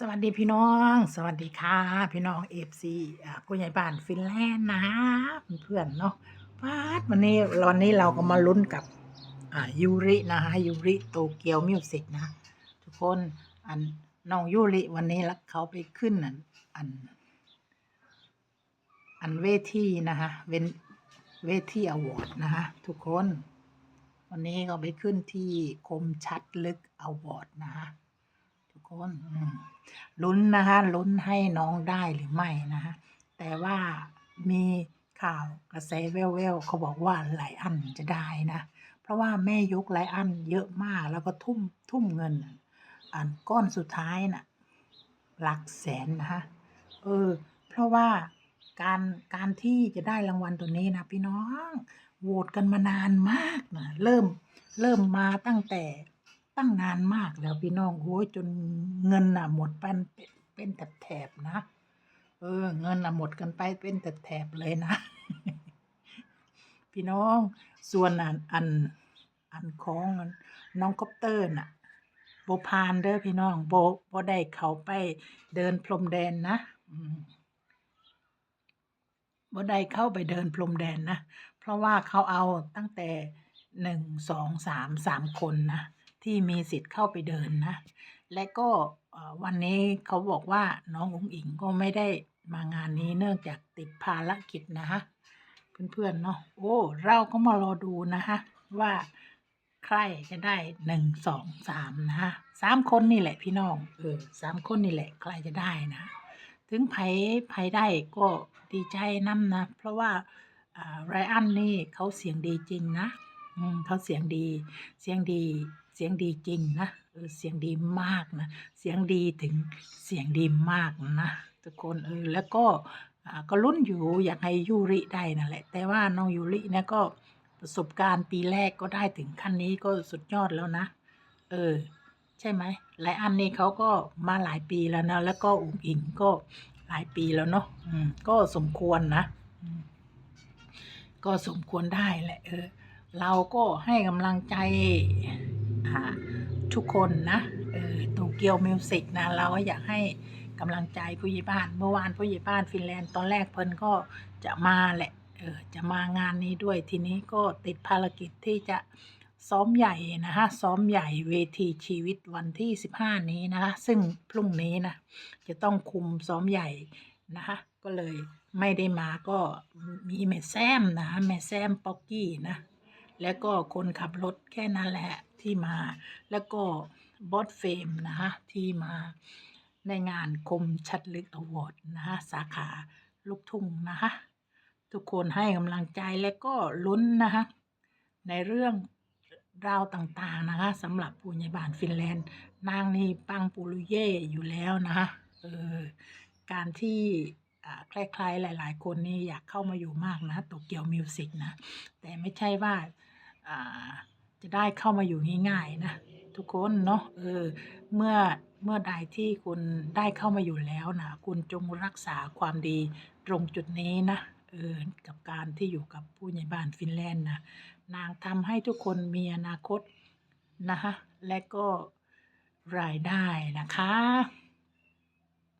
สวัสดีพี่น้อง สวัสดีค่ะ พี่น้องเอฟซีผู้ใหญ่บ้านฟินแลนด์นะเพื่อนเนาะฟาดวันนี้วันนี้เราก็มาลุ้นกับอ่ายูรินะคะยูริโตเกียวมิวสิกนะ ทุกคนอันน้องยูริวันนี้แล้วเขาไปขึ้นอันอันอันเวทีนะคะเวนเวทีอวอร์ดนะคะทุกคน วันนี้ก็ไปขึ้นที่คมชัดลึกอวอร์ดนะคะ ทุกคนลุ้นนะคะลุ้นให้น้องได้หรือไม่นะคะแต่ว่ามีข่าวกระแสแว่วๆเขาบอกว่าไลอันจะได้นะ เพราะว่าแม่ยกไลอันเยอะมากแล้วก็ทุ่มทุ่มเงิน อันก้อนสุดท้ายน่ะหลักแสนนะคะเออ เพราะว่าการการที่จะได้รางวัลตัวนี้นะพี่น้องโหวตกันมานานมากนะเริ่มเริ่มมาตั้งแต่ ตั้งนานมากแล้วพี่น้องโอ้ยจนเงินน่ะหมดเป็นเป็นแถบๆนะ เออ เงินน่ะหมดกันไปเป็นแถบๆเลยนะ พี่น้องส่วนอันอันอันของน้องคอปเตอร์น่ะโบพานเด้อพี่น้องโบโบได้เขาไปเดินพรมแดนนะอืมบ่ได้เข้าไปเดินพรมแดนนะ เพราะว่าเขาเอาตั้งแต่หนึ่งสองสามสามคนนะ ที่มีสิทธิ์เข้าไปเดินนะ และก็วันนี้เขาบอกว่าน้องอุ๋งอิงก็ไม่ได้มางานนี้เนื่องจากติดภารกิจนะฮะเพื่อนๆเนาะโอ้เราก็มารอดูนะฮะว่าใครจะได้หนึ่งสองสามนะฮะสามคนนี่แหละพี่น้องเออสามคนนี่แหละใครจะได้นะ ถึงไผไผได้ก็ดีใจน้ำนะ เพราะว่าไรอันนี่เขาเสียงดีจริงนะเขาเสียงดีเสียงดี เสียงดีจริงนะเออเสียงดีมากนะ เสียงดีถึงเสียงดีมากนะทุกคนเออแล้วก็อ่าก็ลุ้นอยู่อยากให้ยูริได้นั่นแหละ แต่ว่าน้องยูริเนี่ยก็ประสบการณ์ปีแรกก็ได้ถึงขั้นนี้ก็สุดยอดแล้วนะ เออ ใช่ไหมหลายอันนี้เขาก็มาหลายปีแล้วนะแล้วก็อุ๋งอิงก็หลายปีแล้วเนาะอืมก็สมควรนะอืมก็สมควรได้แหละเออเราก็ให้กำลังใจ อ่าทุกคนนะโตเกียวมิวสิกนะเราก็อยากให้กำลังใจผู้ใหญ่บ้าน เมื่อวานผู้ใหญ่บ้านฟินแลนด์ตอนแรกเพิ่นก็จะมาแหละเออจะมางานนี้ด้วยทีนี้ก็ติดภารกิจที่จะซ้อมใหญ่นะคะซ้อมใหญ่เวทีชีวิตวันที่ 15 นี้นะคะซึ่งพรุ่งนี้นะจะต้องคุมซ้อมใหญ่นะคะก็เลยไม่ได้มาก็มีแม่แซมนะคะแม่แซมป๊อกกี้นะแล้วก็คนขับรถแค่นั้นแหละ ที่มา แล้วก็บอสเฟมนะคะที่มาในงานคมชัดลึกอวอร์ดนะคะสาขาลูกทุ่งนะคะทุกคนให้กำลังใจและก็ลุ้นนะคะในเรื่องราวต่างๆนะคะสำหรับผู้ใหญ่บ้านฟินแลนด์ นางนี่ปังปูรุเย่อยู่แล้วนะคะเออการที่คล้ายๆหลาย ๆ คนนี่อยากเข้ามาอยู่มากนะโตเกียวมิวสิกนะ แต่ไม่ใช่ว่า จะได้เข้ามาอยู่ง่ายๆนะทุกคนเนาะเออเมื่อเมื่อใดที่คุณได้เข้ามาอยู่แล้วนะคุณจงรักษาความดีตรงจุดนี้นะเออกับการที่อยู่กับผู้ใหญ่บ้านฟินแลนด์นะนางทำให้ทุกคนมีอนาคตนะคะและก็รายได้นะคะ